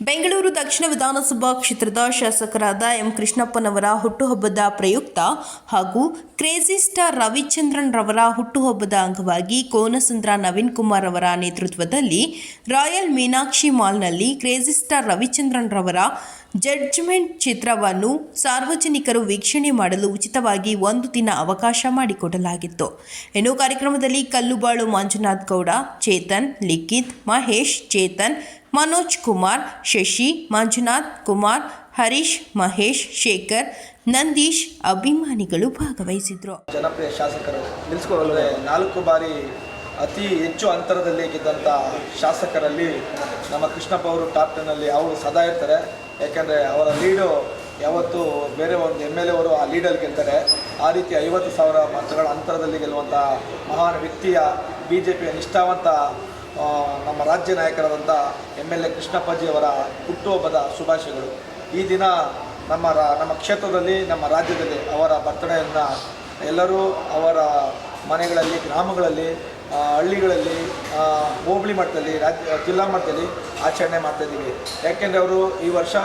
ಬೆಂಗಳೂರು ದಕ್ಷಿಣ ವಿಧಾನಸಭಾ ಕ್ಷೇತ್ರದ ಶಾಸಕರಾದ ಎಂ ಕೃಷ್ಣಪ್ಪನವರ ಹುಟ್ಟುಹಬ್ಬದ ಪ್ರಯುಕ್ತ ಹಾಗೂ ಕ್ರೇಜಿ ಸ್ಟಾರ್ ರವಿಚಂದ್ರನ್ ರವರ ಹುಟ್ಟುಹಬ್ಬದ ಅಂಗವಾಗಿ ಕೋನಸಂದ್ರ ನವೀನ್ ಕುಮಾರ್ ಅವರ ನೇತೃತ್ವದಲ್ಲಿ ರಾಯಲ್ ಮೀನಾಕ್ಷಿ ಮಾಲ್ನಲ್ಲಿ ಕ್ರೇಜಿ ಸ್ಟಾರ್ ರವಿಚಂದ್ರನ್ ರವರ ಜಡ್ಜ್ಮೆಂಟ್ ಚಿತ್ರವನ್ನು ಸಾರ್ವಜನಿಕರು ವೀಕ್ಷಣೆ ಮಾಡಲು ಉಚಿತವಾಗಿ ಒಂದು ದಿನ ಅವಕಾಶ ಮಾಡಿಕೊಡಲಾಗಿತ್ತು. ಇನ್ನು ಕಾರ್ಯಕ್ರಮದಲ್ಲಿ ಕಲ್ಲುಬಾಳು ಮಂಜುನಾಥ್ ಗೌಡ, ಚೇತನ್, ಲಿಖಿತ್, ಮಹೇಶ್, ಚೇತನ್, ಮನೋಜ್ ಕುಮಾರ್, ಶಶಿ, ಮಂಜುನಾಥ್ ಕುಮಾರ್, ಹರೀಶ್, ಮಹೇಶ್, ಶೇಖರ್, ನಂದೀಶ್ ಅಭಿಮಾನಿಗಳು ಭಾಗವಹಿಸಿದ್ರು. ಜನಪ್ರಿಯ ಶಾಸಕರು ನಾಲ್ಕು ಬಾರಿ ಅತಿ ಹೆಚ್ಚು ಅಂತರದಲ್ಲಿ ಗೆದ್ದಂಥ ಶಾಸಕರಲ್ಲಿ ನಮ್ಮ ಕೃಷ್ಣಪ್ಪ ಅವರು ಟಾಪ್ ಟೆನ್ನಲ್ಲಿ ಅವರು ಸದಾ ಇರ್ತಾರೆ. ಯಾಕೆಂದರೆ ಅವರ ಲೀಡು ಯಾವತ್ತು ಬೇರೆ ಒಂದು ಎಂ ಎಲ್ ಎ ಅವರು ಆ ಲೀಡಲ್ಲಿ ಗೆಲ್ತಾರೆ. ಆ ರೀತಿ ಐವತ್ತು ಸಾವಿರ ಮತಗಳ ಅಂತರದಲ್ಲಿ ಗೆಲ್ಲುವಂಥ ಮಹಾನ್ ವ್ಯಕ್ತಿಯ ಬಿ ಜೆ ಪಿಯ ನಿಷ್ಠಾವಂತ ನಮ್ಮ ರಾಜ್ಯ ನಾಯಕರಾದಂಥ ಎಂ ಎಲ್ ಎ ಕೃಷ್ಣಪ್ಪಾಜಿಯವರ ಹುಟ್ಟುಹಬ್ಬದ ಶುಭಾಶಯಗಳು. ಈ ದಿನ ನಮ್ಮ ರಾ, ನಮ್ಮ ಕ್ಷೇತ್ರದಲ್ಲಿ, ನಮ್ಮ ರಾಜ್ಯದಲ್ಲಿ ಅವರ ಬರ್ತಡೆಯನ್ನು ಎಲ್ಲರೂ ಅವರ ಮನೆಗಳಲ್ಲಿ, ಗ್ರಾಮಗಳಲ್ಲಿ ಹಳ್ಳಿಗಳಲ್ಲಿ ಹೋಬಳಿ ಮಟ್ಟದಲ್ಲಿ, ರಾಜ್ಯ, ಜಿಲ್ಲಾ ಮಟ್ಟದಲ್ಲಿ ಆಚರಣೆ ಮಾಡ್ತಾಯಿದ್ದೀವಿ ಯಾಕೆಂದರೆ ಅವರು ಈ ವರ್ಷ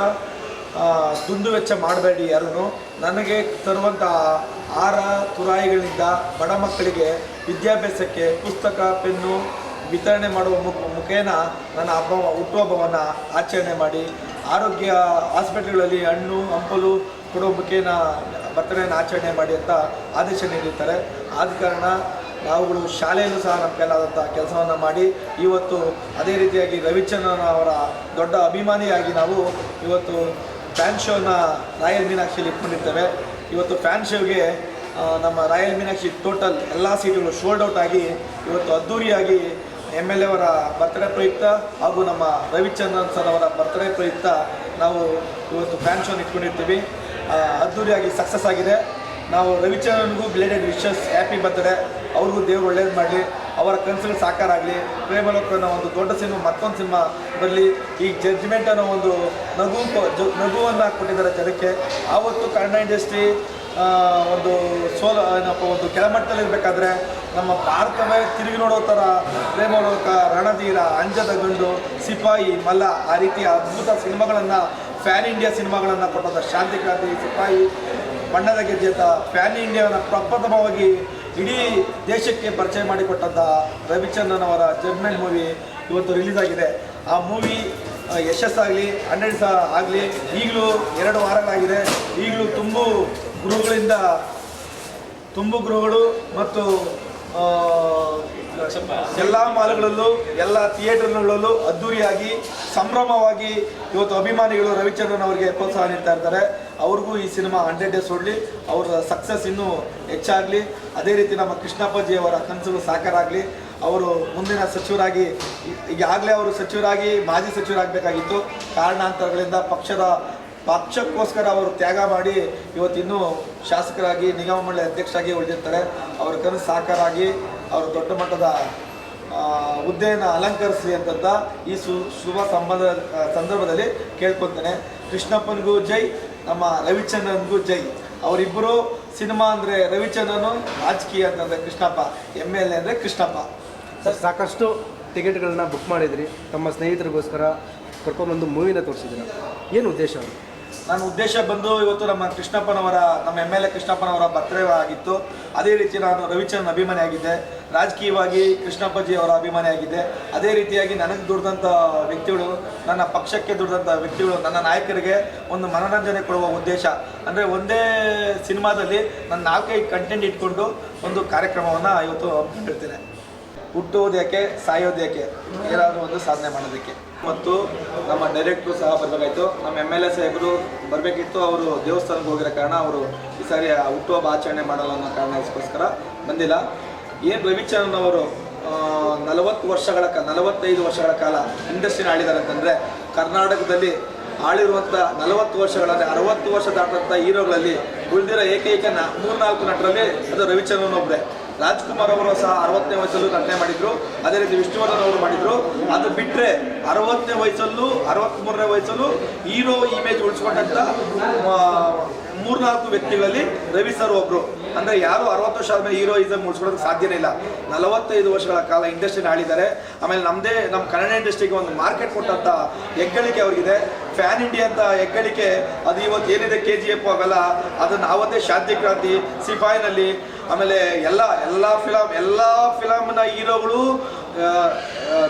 ದುಂದು ವೆಚ್ಚ ಮಾಡಬೇಡಿ ಯಾರೂ ನನಗೆ ತರುವಂಥ ಆರ ತುರಾಯಿಗಳಿಂದ ಬಡ ಮಕ್ಕಳಿಗೆ ವಿದ್ಯಾಭ್ಯಾಸಕ್ಕೆ ಪುಸ್ತಕ, ಪೆನ್ನು ವಿತರಣೆ ಮಾಡುವ ಮುಖ ಮುಖೇನ ನನ್ನ ಹಬ್ಬ ಹುಟ್ಟುಹಬ್ಬವನ್ನು ಆಚರಣೆ ಮಾಡಿ, ಆರೋಗ್ಯ ಹಾಸ್ಪಿಟ್ಲ್ಗಳಲ್ಲಿ ಹಣ್ಣು, ಹಂಪಲು ಕೊಡೋ ಮುಖೇನ ಬರ್ತಡೆಯನ್ನು ಆಚರಣೆ ಮಾಡಿ ಅಂತ ಆದೇಶ ನೀಡಿರ್ತಾರೆ. ಆದ ಕಾರಣ ನಾವುಗಳು ಶಾಲೆಯಲ್ಲೂ ಸಹ ನಮ್ಮ ಕೈಲಾದಂಥ ಕೆಲಸವನ್ನು ಮಾಡಿ ಇವತ್ತು ಅದೇ ರೀತಿಯಾಗಿ ರವಿಚಂದ್ರನ್ ಅವರ ದೊಡ್ಡ ಅಭಿಮಾನಿಯಾಗಿ ನಾವು ಇವತ್ತು ಫ್ಯಾನ್ ಶೋನ ರಾಯಲ್ ಮೀನಾಕ್ಷಿಯಲ್ಲಿ ಇಟ್ಕೊಂಡಿರ್ತೇವೆ. ಇವತ್ತು ಫ್ಯಾನ್ ಶೋಗೆ ನಮ್ಮ ರಾಯಲ್ ಮೀನಾಕ್ಷಿ ಟೋಟಲ್ ಎಲ್ಲ ಸೀಟುಗಳು ಶೋಲ್ಡ್ ಔಟ್ ಆಗಿ ಇವತ್ತು ಅದ್ದೂರಿಯಾಗಿ ಎಂ ಎಲ್ ಅವರ ಬರ್ತ್ಡೇ ಪ್ರಯುಕ್ತ ಹಾಗೂ ನಮ್ಮ ರವಿಚಂದ್ರನ್ ಸರ್ ಅವರ ಬರ್ತ್ಡೇ ಪ್ರಯುಕ್ತ ನಾವು ಇವತ್ತು ಫ್ಯಾನ್ ಶೋನ ಇಟ್ಕೊಂಡಿರ್ತೀವಿ. ಅದ್ದೂರಿಯಾಗಿ ಸಕ್ಸಸ್ ಆಗಿದೆ. ನಾವು ರವಿಚಂದ್ರನ್ಗೂ ಬ್ಲೇಡೆಡ್ ವಿಶಸ್ ಹ್ಯಾಪಿ ಬರ್ತ್ಡೇ ಅವ್ರಿಗೂ ದೇವ್ರು ಒಳ್ಳೇದು ಮಾಡಲಿ, ಅವರ ಕನಸುಗಳು ಸಾಕಾರ ಆಗಲಿ ಪ್ರೇಮಲೋಕ ಅನ್ನೋ ಒಂದು ದೊಡ್ಡ ಸಿನಿಮಾ, ಮತ್ತೊಂದು ಸಿನಿಮಾ ಬರಲಿ. ಈ ಜಡ್ಜ್ಮೆಂಟ್ ಅನ್ನೋ ಒಂದು ನಗು ನಗುವನ್ನು ಕೊಟ್ಟಿದ್ದಾರೆ ಜನಕ್ಕೆ. ಆವತ್ತು ಕನ್ನಡ ಇಂಡಸ್ಟ್ರಿ ಒಂದು ಸೋಲ, ಏನಪ್ಪ, ಒಂದು ಕೆಳಮಟ್ಟದಲ್ಲಿ ಇರಬೇಕಾದ್ರೆ ನಮ್ಮ ಭಾರತವೇ ತಿರುಗಿ ನೋಡೋ ಥರ ಪ್ರೇಮಲೋಕ, ರಣಧೀರ, ಅಂಜದ ಗಂಡು, ಸಿಪಾಯಿ, ಮಲ್ಲ, ಆ ರೀತಿಯ ಅದ್ಭುತ ಸಿನಿಮಾಗಳನ್ನು, ಫ್ಯಾನ್ ಇಂಡಿಯಾ ಸಿನಿಮಾಗಳನ್ನು ಕೊಟ್ಟಂಥ ಶಾಂತಿ ಕ್ರಾಂತಿ ಸಿಪಾಯಿ, ಬಣ್ಣದ ಗೆಜ್ಜೆ ಅಂತ ಫ್ಯಾನ್ ಇಂಡಿಯಾವನ್ನು ಪ್ರಪ್ರಥಮವಾಗಿ ಇಡೀ ದೇಶಕ್ಕೆ ಪರಿಚಯ ಮಾಡಿಕೊಟ್ಟಂಥ ರವಿಚಂದ್ರನ್ ಅವರ ಜಡ್ಮೆಂಟ್ ಮೂವಿ ಇವತ್ತು ರಿಲೀಸ್ ಆಗಿದೆ. ಆ ಮೂವಿ ಯಶಸ್ಸಾಗಲಿ ಹಂಡ್ರೆಡ್ ಸಹ ಆಗಲಿ, ಈಗಲೂ ಎರಡು ವಾರಗಳಾಗಿದೆ. ಈಗಲೂ ತುಂಬು ಗುರುಗಳಿಂದ, ತುಂಬು ಗುರುಗಳು ಮತ್ತು ಎಲ್ಲ ಮಾಲ್ಗಳಲ್ಲೂ, ಎಲ್ಲ ಥಿಯೇಟರ್ಗಳಲ್ಲೂ ಅದ್ದೂರಿಯಾಗಿ, ಸಂಭ್ರಮವಾಗಿ ಇವತ್ತು ಅಭಿಮಾನಿಗಳು ರವಿಚಂದ್ರನ್ ಅವರಿಗೆ ಪ್ರೋತ್ಸಾಹ ನೀಡ್ತಾ ಇರ್ತಾರೆ. ಅವ್ರಿಗೂ ಈ ಸಿನಿಮಾ ಹಂಡ್ರೆಡ್ ಡೇಸ್ ಓಡಲಿ, ಅವರ ಸಕ್ಸಸ್ ಇನ್ನೂ ಹೆಚ್ಚಾಗಲಿ. ಅದೇ ರೀತಿ ನಮ್ಮ ಕೃಷ್ಣಪ್ಪಜಿ ಅವರ ಕನಸುಗಳು ಸಾಕಾರ ಆಗಲಿ ಅವರು ಮುಂದಿನ ಸಚಿವರಾಗಿ ಈಗಾಗಲೇ ಅವರು ಸಚಿವರಾಗಿ, ಮಾಜಿ ಸಚಿವರಾಗಬೇಕಾಗಿತ್ತು. ಕಾರಣಾಂತರಗಳಿಂದ ಪಕ್ಷದ, ಪಕ್ಷಕ್ಕೋಸ್ಕರ ಅವರು ತ್ಯಾಗ ಮಾಡಿ ಇವತ್ತಿನ್ನೂ ಶಾಸಕರಾಗಿ, ನಿಗಮ ಮಂಡಳಿ ಅಧ್ಯಕ್ಷರಾಗಿ ಉಳಿದಿರ್ತಾರೆ. ಅವರ ಕನಸು ಸಾಕಾರ ಆಗಿ ಅವರು ದೊಡ್ಡ ಮಟ್ಟದ ಹುದ್ದೆಯನ್ನು ಅಲಂಕರಿಸಲಿ ಅಂತಂತ ಈ ಶುಭ ಸಂಬಂಧ ಸಂದರ್ಭದಲ್ಲಿ ಕೇಳ್ಕೊತೇನೆ ಕೃಷ್ಣಪ್ಪನಿಗೂ ಜೈ. ನಮ್ಮ ರವಿಚಂದ್ರನ್ಗೂ ಜೈ. ಅವರಿಬ್ಬರು ಸಿನಿಮಾ ಅಂದರೆ ರವಿಚಂದ್ರನು ರಾಜಕೀಯ ಅಂತಂದರೆ ಕೃಷ್ಣಪ್ಪ ಎಂ ಎಲ್ ಎ ಅಂದರೆ ಕೃಷ್ಣಪ್ಪ. ಸರ್, ಸಾಕಷ್ಟು ಟಿಕೆಟ್ಗಳನ್ನ ಬುಕ್ ಮಾಡಿದ್ರಿ. ತಮ್ಮ ಸ್ನೇಹಿತರಿಗೋಸ್ಕರ ಕರ್ಕೊಂಡ್ಬಂದು ಮೂವಿನ ತೋರಿಸಿದ್ದೀರ? ಏನು ಉದ್ದೇಶ? ನನ್ನ ಉದ್ದೇಶ ಬಂದು ಇವತ್ತು ನಮ್ಮ ಕೃಷ್ಣಪ್ಪನವರ, ನಮ್ಮ ಎಂ ಎಲ್ ಎ ಕೃಷ್ಣಪ್ಪನವರ ಬರ್ತ್ಡೇ ಆಗಿತ್ತು. ಅದೇ ರೀತಿ ನಾನು ರವಿಚಂದ್ರನ್ ಅಭಿಮಾನಿ ಆಗಿದ್ದೆ. ರಾಜಕೀಯವಾಗಿ ಕೃಷ್ಣಪ್ಪಜಿ ಅವರ ಅಭಿಮಾನಿ ಆಗಿದ್ದೆ. ಅದೇ ರೀತಿಯಾಗಿ ನನಗೆ ದುಡ್ದಂಥ ವ್ಯಕ್ತಿಗಳು, ನನ್ನ ಪಕ್ಷಕ್ಕೆ ದುಡ್ದಂಥ ವ್ಯಕ್ತಿಗಳು, ನನ್ನ ನಾಯಕರಿಗೆ ಒಂದು ಮನೋರಂಜನೆ ಕೊಡುವ ಉದ್ದೇಶ. ಅಂದರೆ ಒಂದೇ ಸಿನಿಮಾದಲ್ಲಿ ನನ್ನ ನಾಲ್ಕೈದು ಕಂಟೆಂಟ್ ಇಟ್ಕೊಂಡು ಒಂದು ಕಾರ್ಯಕ್ರಮವನ್ನು ಇವತ್ತು ಹಮ್ಮಿಕೊಂಡಿರ್ತೇನೆ ಹುಟ್ಟುವುದು ಯಾಕೆ ಸಾಯೋದು ಯಾಕೆ ಏನಾದರೂ ಒಂದು ಸಾಧನೆ ಮಾಡೋದಕ್ಕೆ. ಮತ್ತು ನಮ್ಮ ಡೈರೆಕ್ಟ್ರು ಸಹ ಬರಬೇಕಾಯ್ತು. ನಮ್ಮ ಎಂ ಎಲ್ ಎ ಸಾಹೇಬರು ಬರಬೇಕಿತ್ತು. ಅವರು ದೇವಸ್ಥಾನಕ್ಕೆ ಹೋಗಿರೋ ಕಾರಣ ಅವರು ಈ ಸಾರಿ ಹುಟ್ಟುಹಬ್ಬ ಆಚರಣೆ ಮಾಡಲ್ಲ ಅನ್ನೋ ಕಾರಣಕ್ಕೋಸ್ಕರ ಬಂದಿಲ್ಲ. ಏನು ರವಿಚಂದ್ರನ್ ಅವರು ನಲವತ್ತು ವರ್ಷಗಳ ಕ, ನಲವತ್ತೈದು ವರ್ಷಗಳ ಕಾಲ ಇಂಡಸ್ಟ್ರಿನ ಆಳಿದ್ದಾರೆ ಅಂತಂದರೆ ಕರ್ನಾಟಕದಲ್ಲಿ ಆಳಿರುವಂಥ ನಲವತ್ತು ವರ್ಷಗಳಲ್ಲಿ ಅರವತ್ತು ವರ್ಷ ದಾಟಂಥ ಹೀರೋಗಳಲ್ಲಿ ಉಳಿದಿರೋ ಏಕೈಕ ನ, ಮೂರ್ನಾಲ್ಕು ನಟರಲ್ಲಿ ಅದು ರವಿಚಂದ್ರನ್ ಒಬ್ಬರೇ ರಾಜ್ಕುಮಾರ್ ಅವರು ಸಹ ಅರವತ್ತನೇ ವಯಸ್ಸಲ್ಲೂ ನಟನೆ ಮಾಡಿದ್ರು. ಅದೇ ರೀತಿ ವಿಷ್ಣುವರ್ಧನ್ ಅವರು ಮಾಡಿದ್ರು. ಅದು ಬಿಟ್ಟರೆ ಅರವತ್ತನೇ ವಯಸ್ಸಲ್ಲೂ ಅರವತ್ತ್ಮೂರನೇ ವಯಸ್ಸಲ್ಲೂ ಹೀರೋ ಇಮೇಜ್ ಉಳಿಸ್ಕೊಂಡಂಥ ಮೂರ್ನಾಲ್ಕು ವ್ಯಕ್ತಿಗಳಲ್ಲಿ ರವಿ ಸರ್ ಒಬ್ಬರು ಅಂದರೆ ಯಾರು ಅರವತ್ತು ವರ್ಷ ಆದಮೇಲೆ ಹೀರೋಯಿಸಮ್ ಮುಗಿಸ್ಕೊಳ್ಳೋದು ಸಾಧ್ಯನೇ ಇಲ್ಲ. ನಲವತ್ತೈದು ವರ್ಷಗಳ ಕಾಲ ಇಂಡಸ್ಟ್ರಿನ ಆಳಿದ್ದಾರೆ. ಆಮೇಲೆ ನಮ್ಮದೇ ನಮ್ಮ ಕನ್ನಡ ಇಂಡಸ್ಟ್ರಿಗೆ ಒಂದು ಮಾರ್ಕೆಟ್ ಕೊಟ್ಟಂಥ ಹೆಗ್ಗಳಿಕೆ ಅವ್ರಿಗಿದೆ. ಫ್ಯಾನ್ ಇಂಡಿಯಾ ಅಂತ ಹೆಗ್ಗಳಿಕೆ, ಅದು ಇವತ್ತು ಏನಿದೆ ಕೆ ಜಿ ಎಫ್ ಅವೆಲ್ಲ, ಅದನ್ನು ಆವತ್ತೇ ಶಾಂತಿ ಕ್ರಾಂತಿ, ಸಿಪಾಯಿನಲ್ಲಿ ಆಮೇಲೆ ಎಲ್ಲ ಎಲ್ಲ ಫಿಲಮ್ ಎಲ್ಲ ಫಿಲಮ್ನ ಹೀರೋಗಳು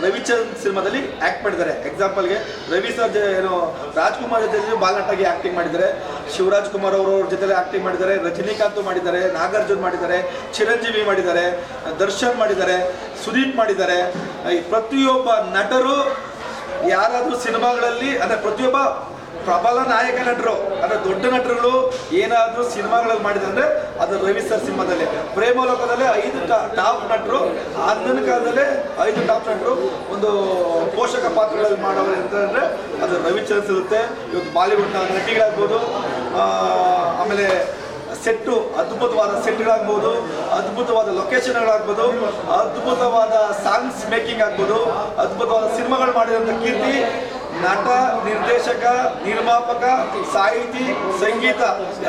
ರವಿಚಂದ್ ಸಿನಿಮಾದಲ್ಲಿ ಆ್ಯಕ್ಟ್ ಮಾಡಿದ್ದಾರೆ. ಎಕ್ಸಾಂಪಲ್ಗೆ ರವಿ ಸರ್ ಏನು, ರಾಜ್ಕುಮಾರ್ ಜೊತೆ ಬಾಲನಟಾಗಿ ಆ್ಯಕ್ಟಿಂಗ್ ಮಾಡಿದ್ದಾರೆ. ಶಿವರಾಜ್ ಕುಮಾರ್ ಅವರು ಅವ್ರ ಜೊತೆ ಆ್ಯಕ್ಟಿಂಗ್ ಮಾಡಿದ್ದಾರೆ. ರಜನಿಕಾಂತ್ ಮಾಡಿದ್ದಾರೆ, ನಾಗಾರ್ಜುನ್ ಮಾಡಿದ್ದಾರೆ, ಚಿರಂಜೀವಿ ಮಾಡಿದ್ದಾರೆ, ದರ್ಶನ್ ಮಾಡಿದ್ದಾರೆ, ಸುದೀಪ್ ಮಾಡಿದ್ದಾರೆ. ಪ್ರತಿಯೊಬ್ಬ ನಟರು ಯಾರಾದರೂ ಸಿನಿಮಾಗಳಲ್ಲಿ, ಅಂದರೆ ಪ್ರತಿಯೊಬ್ಬ ಪ್ರಬಲ ನಾಯಕ ನಟರು, ಅಂದರೆ ದೊಡ್ಡ ನಟರುಗಳು ಏನಾದರೂ ಸಿನಿಮಾಗಳಲ್ಲಿ ಮಾಡಿದ್ರೆ ಅದು ರವಿ ಸರ್ ಸಿನಿಮಾದಲ್ಲಿ. ಪ್ರೇಮಲೋಕದಲ್ಲೇ ಐದು ಟಾಪ್ ನಟರು ಅಂದಿನ ಕಾಲದಲ್ಲೇ ಐದು ಟಾಪ್ ನಟರು ಒಂದು ಪೋಷಕ ಪಾತ್ರಗಳಲ್ಲಿ ಮಾಡೋರು ಅಂತಂದರೆ ಅದು ರವಿಚಂದ್ರನ್ ಇರುತ್ತೆ ಇವತ್ತು ಬಾಲಿವುಡ್ನ ನಟಿಗಳಾಗ್ಬೋದು ಆಮೇಲೆ ಸೆಟ್ಟು, ಅದ್ಭುತವಾದ ಸೆಟ್ಗಳಾಗ್ಬೋದು ಅದ್ಭುತವಾದ ಲೊಕೇಶನ್ಗಳಾಗ್ಬೋದು, ಅದ್ಭುತವಾದ ಸಾಂಗ್ಸ್ ಮೇಕಿಂಗ್ ಆಗ್ಬೋದು, ಅದ್ಭುತವಾದ ಸಿನಿಮಾಗಳು ಮಾಡಿದಂಥ ಕೀರ್ತಿ ನಟ, ನಿರ್ದೇಶಕ, ನಿರ್ಮಾಪಕ, ಸಾಹಿತಿ, ಸಂಗೀತ,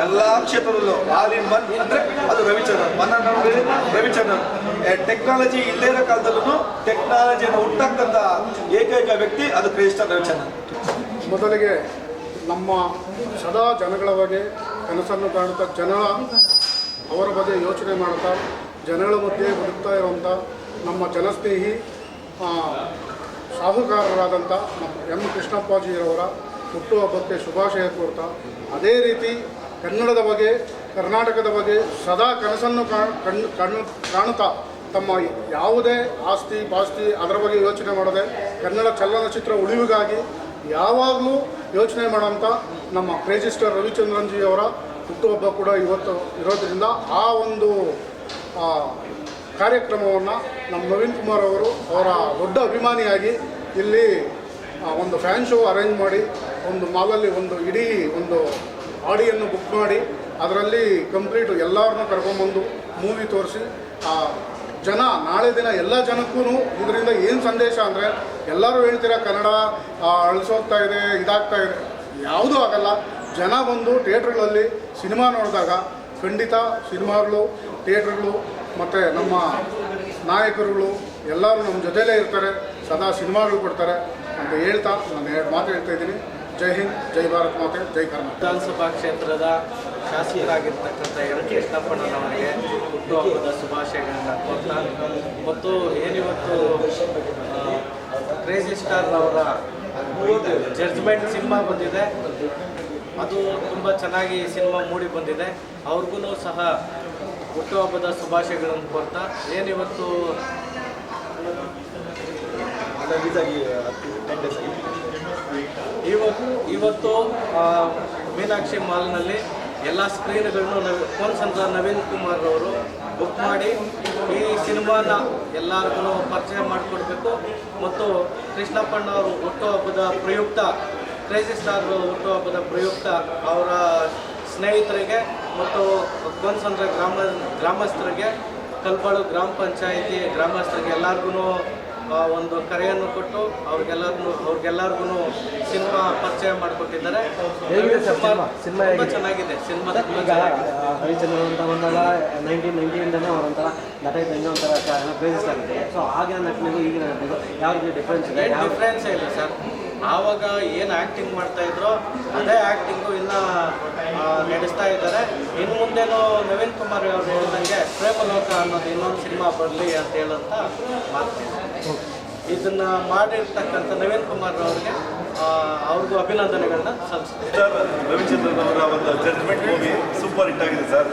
ಎಲ್ಲ ಕ್ಷೇತ್ರದಲ್ಲೂ ಆಲ್ ಇನ್ ಒನ್ ಅಂದರೆ ಅದು ರವಿಚಂದ್ರನ್. ಮನ ಅಂಡ್ ರವಿಚಂದ್ರನ್. ಟೆಕ್ನಾಲಜಿ ಇಲ್ಲದೇ ಇರೋ ಕಾಲದಲ್ಲೂ ಟೆಕ್ನಾಲಜಿಯನ್ನು ಹುಟ್ಟಾಕ್ತಂಥ ಏಕೈಕ ವ್ಯಕ್ತಿ ಅದು ಕ್ರೇಷ್ಠ ರವಿಚಂದ್ರನ್. ಮೊದಲಿಗೆ ನಮ್ಮ ಸದಾ ಜನಗಳ ಬಗ್ಗೆ ಕನಸನ್ನು ಕಾಣುತ್ತಾ ಜನರ, ಅವರ ಬಗ್ಗೆ ಯೋಚನೆ ಮಾಡುತ್ತಾ ಜನಗಳ ಮಧ್ಯೆ ಬದುಕ್ತಾ ಇರುವಂಥ ನಮ್ಮ ಜನಸ್ನೇಹಿ ಸಾಹುಕಾರರಾದಂಥ ನಮ್ಮ ಎಂ. ಕೃಷ್ಣಪ್ಪಾಜಿಯವರ ಹುಟ್ಟುಹಬ್ಬಕ್ಕೆ ಶುಭಾಶಯ ಕೋರ್ತಾ, ಅದೇ ರೀತಿ ಕನ್ನಡದ ಬಗ್ಗೆ, ಕರ್ನಾಟಕದ ಬಗ್ಗೆ ಸದಾ ಕನಸನ್ನು ಕಣ್ಣು ಕಣ್ಣು, ಕಾಣುತ್ತಾ ತಮ್ಮ ಯಾವುದೇ ಆಸ್ತಿ, ಪಾಸ್ತಿ ಅದರ ಬಗ್ಗೆ ಯೋಚನೆ ಮಾಡದೆ ಕನ್ನಡ ಚಲನಚಿತ್ರ ಉಳಿವಿಗಾಗಿ ಯಾವಾಗಲೂ ಯೋಚನೆ ಮಾಡೋಂಥ ನಮ್ಮ ಕ್ರೇಜಿಸ್ಟರ್ ರವಿಚಂದ್ರನ್ಜಿಯವರ ಹುಟ್ಟುಹಬ್ಬ ಕೂಡ ಇವತ್ತು ಇರೋದ್ರಿಂದ ಆ ಒಂದು ಕಾರ್ಯಕ್ರಮವನ್ನು ನಮ್ಮ ನವೀನ್ ಕುಮಾರ್ ಅವರು ಅವರ ದೊಡ್ಡ ಅಭಿಮಾನಿಯಾಗಿ ಇಲ್ಲಿ ಒಂದು ಫ್ಯಾನ್ ಶೋ ಅರೇಂಜ್ ಮಾಡಿ, ಒಂದು ಮಾಲಲ್ಲಿ ಒಂದು ಇಡೀ ಒಂದು ಆಡಿಯನ್ನು ಬುಕ್ ಮಾಡಿ, ಅದರಲ್ಲಿ ಕಂಪ್ಲೀಟು ಎಲ್ಲರನ್ನೂ ಕರ್ಕೊಂಬಂದು ಮೂವಿ ತೋರಿಸಿ, ಆ, ಜನ ನಾಳೆ ದಿನ ಎಲ್ಲ ಜನಕ್ಕೂ ಇದರಿಂದ ಏನು ಸಂದೇಶ ಅಂದರೆ, ಎಲ್ಲರೂ ಹೇಳ್ತೀರಾ, ಕನ್ನಡ ಅಳಿಸೋಗ್ತಾ ಇದೆ, ಇದಾಗ್ತಾ ಇದೆ. ಯಾವುದೂ ಆಗಲ್ಲ. ಜನ ಬಂದು ಥಿಯೇಟ್ರ್ಗಳಲ್ಲಿ ಸಿನಿಮಾ ನೋಡಿದಾಗ ಖಂಡಿತ ಸಿನಿಮಾಗಳು ಥಿಯೇಟ್ರ್ಗಳು ಮತ್ತು ನಮ್ಮ ನಾಯಕರುಗಳು ಎಲ್ಲರೂ ನಮ್ಮ ಜೊತೆಲೇ ಇರ್ತಾರೆ, ಸದಾ ಸಿನಿಮಾಗಳು ಕೊಡ್ತಾರೆ ಅಂತ ಹೇಳ್ತಾ ನಾನು ಎರಡು ಮಾತು ಹೇಳ್ತಾ ಇದ್ದೀನಿ. ಜೈ ಹಿಂದ್, ಜೈ ಭಾರತ್ ಮಾತೆ, ಜೈ ಕರ್ನಾಟಕ. ವಿಧಾನಸಭಾ ಕ್ಷೇತ್ರದ ಶಾಸಕರಾಗಿರ್ತಕ್ಕಂಥ ಎರಡು ಕೃಷ್ಣಪ್ಪನವರಿಗೆ ಹುಟ್ಟುಹಬ್ಬದ ಶುಭಾಶಯಗಳನ್ನು ಕೊಡ್ತಾ ಮತ್ತು ಏನಿವತ್ತು ಕ್ರೇಜಿ ಸ್ಟಾರ್ ಅವರ ಜಡ್ಜ್ಮೆಂಟ್ ಸಿನಿಮಾ ಬಂದಿದೆ. ಅದು ತುಂಬ ಚೆನ್ನಾಗಿ ಸಿನಿಮಾ ಮೂಡಿ ಬಂದಿದೆ. ಅವ್ರಿಗೂ ಸಹ ಹುಟ್ಟುಹಬ್ಬದ ಶುಭಾಶಯಗಳನ್ನು ಕೊಡ್ತಾ ಏನಿವತ್ತು ಇವತ್ತು? ಇವತ್ತು ಮೀನಾಕ್ಷಿ ಮಾಲ್ನಲ್ಲಿ ಎಲ್ಲ ಸ್ಕ್ರೀನ್ಗಳನ್ನು ಫೋನ್ ಸಂತ ನವೀನ್ ಕುಮಾರ್ ಅವರು ಬುಕ್ ಮಾಡಿ, ಈ ಸಿನಿಮಾನ ಎಲ್ಲರಿಗೂ ಪರಿಚಯ ಮಾಡಿಕೊಡ್ಬೇಕು. ಮತ್ತು ಕೃಷ್ಣಪ್ಪಣ್ಣ ಅವರು ಹುಟ್ಟುಹಬ್ಬದ ಪ್ರಯುಕ್ತ ಕ್ರೇಜಿ ಸ್ಟಾರ್ ಹುಟ್ಟುಹಬ್ಬದ ಪ್ರಯುಕ್ತ ಅವರ ಸ್ನೇಹಿತರಿಗೆ ಮತ್ತು ಗೋನ್ಸಂದ್ರ ಗ್ರಾಮ ಗ್ರಾಮಸ್ಥರಿಗೆ ಕಲ್ಪಾಳು ಗ್ರಾಮ ಪಂಚಾಯಿತಿ ಗ್ರಾಮಸ್ಥರಿಗೆ ಎಲ್ಲರಿಗೂ ಒಂದು ಕರೆಯನ್ನು ಕೊಟ್ಟು ಅವ್ರಿಗೆಲ್ಲರನ್ನು ಅವ್ರಿಗೆಲ್ಲರಿಗೂ ಸಿನಿಮಾ ಪರಿಚಯ ಮಾಡಿಕೊಟ್ಟಿದ್ದಾರೆ. ಹೇಗಿದೆ ಸರ್ ಸಿನಿಮಾ? ಸಿನಿಮಾ? ತುಂಬ ಚೆನ್ನಾಗಿದೆ. ಸಿನಿಮಾ ಈಗ ಹರಿಚಂದ್ರ ಅಂತ ಬಂದಾಗ ನೈನ್ಟೀನ್ ನೈನ್ಟಿಯಿಂದನೇ ಅವರೊಂಥರ ನಟ ಇದ್ದಂಗೆ ಒಂಥರ ಕ್ರೇಜಸ್ ಆಗಿದೆ ಸೊ ಆಗಿನ ನಟನೆಗೂ ಈಗಿನ ನಟನೆಗೂ ಯಾವ ರೀತಿ ಡಿಫ್ರೆನ್ಸ್ ಇದೆ ಡಿಫ್ರೆನ್ಸ್ ಇಲ್ಲ ಸರ್. ಆವಾಗ ಏನು ಆ್ಯಕ್ಟಿಂಗ್ ಮಾಡ್ತಾ ಇದ್ರೋ ಅದೇ ಆ್ಯಕ್ಟಿಂಗು ಇನ್ನು ಆ, ನಡೆಸ್ತಾ ಇದ್ದಾರೆ. ಇನ್ನು ಮುಂದೇನು ನವೀನ್ ಕುಮಾರ್ ಅವರು ಹೇಳಿದಂಗೆ ಪ್ರೇಮಲೋಕ ಅನ್ನೋದು ಇನ್ನೊಂದು ಸಿನಿಮಾ ಬರಲಿ ಅಂತ ಹೇಳಂತ ಮಾತು. ಇದನ್ನ ಮಾಡಿರ್ತಕ್ಕಂಥ ನವೀನ್ ಕುಮಾರ್ ಅವರಿಗೆ ಅವ್ರಿಗೂ ಅಭಿನಂದನೆಗಳನ್ನ ಸರ್ ರವಿಚಂದ್ರನ್ ಅವರ ಒಂದು ಜಡ್ಜ್ಮೆಂಟ್ ಮೂವಿ ಸೂಪರ್ ಹಿಟ್ ಆಗಿದೆ ಸರ್.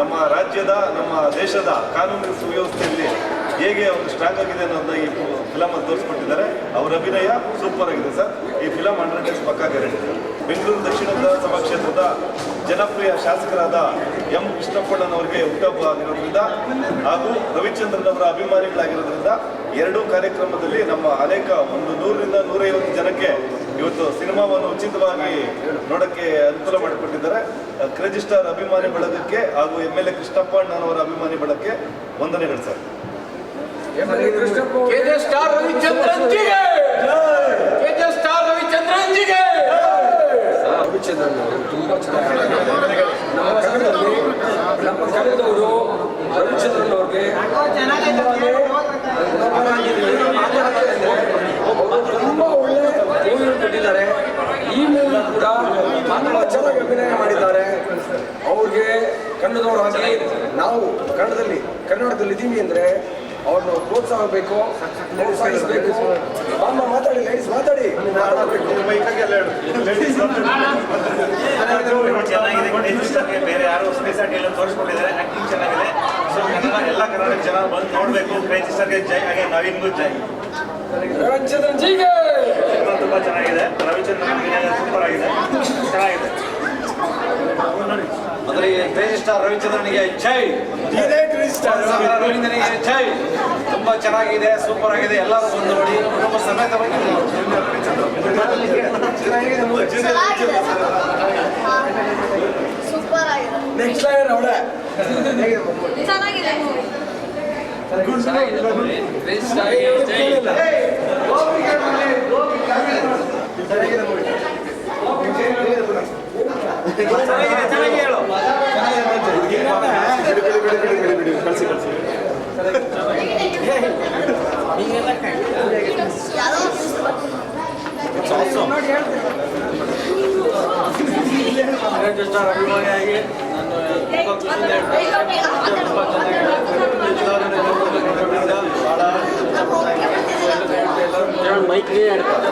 ನಮ್ಮ ರಾಜ್ಯದ, ನಮ್ಮ ದೇಶದ ಕಾನೂನು ಸುವ್ಯವಸ್ಥೆಯಲ್ಲಿ ಹೇಗೆ ಒಂದು ಸ್ಟ್ರಾಂಗ್ ಆಗಿದೆ ಅನ್ನೋದನ್ನ ಈ ಫಿಲಮ್ ತೋರಿಸ್ಕೊಟ್ಟಿದ್ದಾರೆ. ಅವರ ಅಭಿನಯ ಸೂಪರ್ ಆಗಿದೆ ಸರ್. ಈ ಫಿಲಮ್ ಹಂಡ್ರೆಡ್ ಡೇಸ್ ಪಕ್ಕ ಗ್ಯಾರಂಟಿ ಸರ್ ಬೆಂಗಳೂರು ದಕ್ಷಿಣ ವಿಧಾನಸಭಾ ಕ್ಷೇತ್ರದ ಜನಪ್ರಿಯ ಶಾಸಕರಾದ ಎಂ ಕೃಷ್ಣಪ್ಪಣ್ಣನವರಿಗೆ ಹುಟ್ಟಹಬ್ಬ ಆಗಿರೋದ್ರಿಂದ ಹಾಗೂ ರವಿಚಂದ್ರನ್ ಅವರ ಅಭಿಮಾನಿಗಳಾಗಿರೋದ್ರಿಂದ ಎರಡೂ ಕಾರ್ಯಕ್ರಮದಲ್ಲಿ ನಮ್ಮ ಅನೇಕ ಒಂದು ನೂರರಿಂದ ನೂರೈವತ್ತು ಜನಕ್ಕೆ ಇವತ್ತು ಸಿನಿಮಾವನ್ನು ಉಚಿತವಾಗಿ ನೋಡಕ್ಕೆ ಅನುಕೂಲ ಮಾಡಿಕೊಟ್ಟಿದ್ದಾರೆ. ಕ್ರೆಜಿಸ್ಟರ್ ಅಭಿಮಾನಿ ಬಳಗಕ್ಕೆ ಹಾಗೂ ಎಂ ಎಲ್ ಎ ಕೃಷ್ಣಪ್ಪಣ್ಣನವರ ಅಭಿಮಾನಿ ಬಳಗಕ್ಕೆ ವಂದನೆಗಳು ಸರ್. ಚಂದ್ರನ್ ತುಂಬ ಚೆನ್ನಾಗಿ ನಮ್ಮ ಸಂಘದಲ್ಲಿ ನಮ್ಮ ಕಳೆದವರು ಅರುಣ್ ಚಂದ್ರನ್ ಅವ್ರಿಗೆ ಅವರು ತುಂಬ ಒಳ್ಳೆ ಮೂವಿಯನ್ನು ಕೊಟ್ಟಿದ್ದಾರೆ ಈ ಮೂವಿ ಕೂಡ ತುಂಬ ಚೆನ್ನಾಗಿ ಅಭಿನಯ ಮಾಡಿದ್ದಾರೆ. ಅವ್ರಿಗೆ ಕನ್ನಡದವರಾಗಿ ನಾವು ಕನ್ನಡದಲ್ಲಿ ಕನ್ನಡದಲ್ಲಿ ಇದ್ದೀವಿ ಅಂದರೆ ಅವ್ರನ್ನ ಪ್ರೋತ್ಸಾಹ ಬೇಕು, ಪ್ರೋತ್ಸಾಹಿಸಬೇಕು. ಅಮ್ಮ ಮಾತಾಡಿ ಲೇಡೀಸ್ ಮಾತಾಡಿ. ಮಾತಾಡಬೇಕು ಚೆನ್ನಾಗಿದೆ ಸ್ಪೇಸ್ ಆಗಿ ಎಲ್ಲ ತೋರಿಸ್ಕೊಂಡಿದ್ದಾರೆ ಆಕ್ಟಿಂಗ್ ಚೆನ್ನಾಗಿದೆ. ಸೊ ಕನ್ನಡ ಎಲ್ಲ ಕನ್ನಡ ಜನ ಬಂದು ನೋಡಬೇಕು. ಕ್ರೇಜಿ ಸರ್ಗೆ ಜೈ. ಹಾಗೆ ನವೀನ್ಗೂ ಜೈ. ರವಿಚಂದ್ರನ್ ಜೀಗೆ ಸಿನಿಮಾ ತುಂಬ ಚೆನ್ನಾಗಿದೆ. ರವಿಚಂದ್ರನ್ ಸೂಪರ್ ಆಗಿದೆ. ಚೆನ್ನಾಗಿದೆ. ಅಂದ್ರೆ ಕ್ರೇಜಿ ಸ್ಟಾರ್ ರವಿಚಂದ್ರನಿಗೆ ಜೈ. ರವೀಂದ್ರನಿಗೆ ಜೈ. ತುಂಬಾ ಚೆನ್ನಾಗಿದೆ ಸೂಪರ್ ಆಗಿದೆ. ಎಲ್ಲರೂ ಬಂದು ನೋಡಿ. ಕುಟುಂಬ ಸಮೇತ ಬಂದು ನೆಕ್ಸ್ಟ್ ಲೈನ್ ಅವಳೆ ಚೆನ್ನಾಗಿದೆ. ಮೂವಿ ಚೆನ್ನಾಗಿದೆ. ಚೆನ್ನಾಗಿ ಹೇಳು Mierda.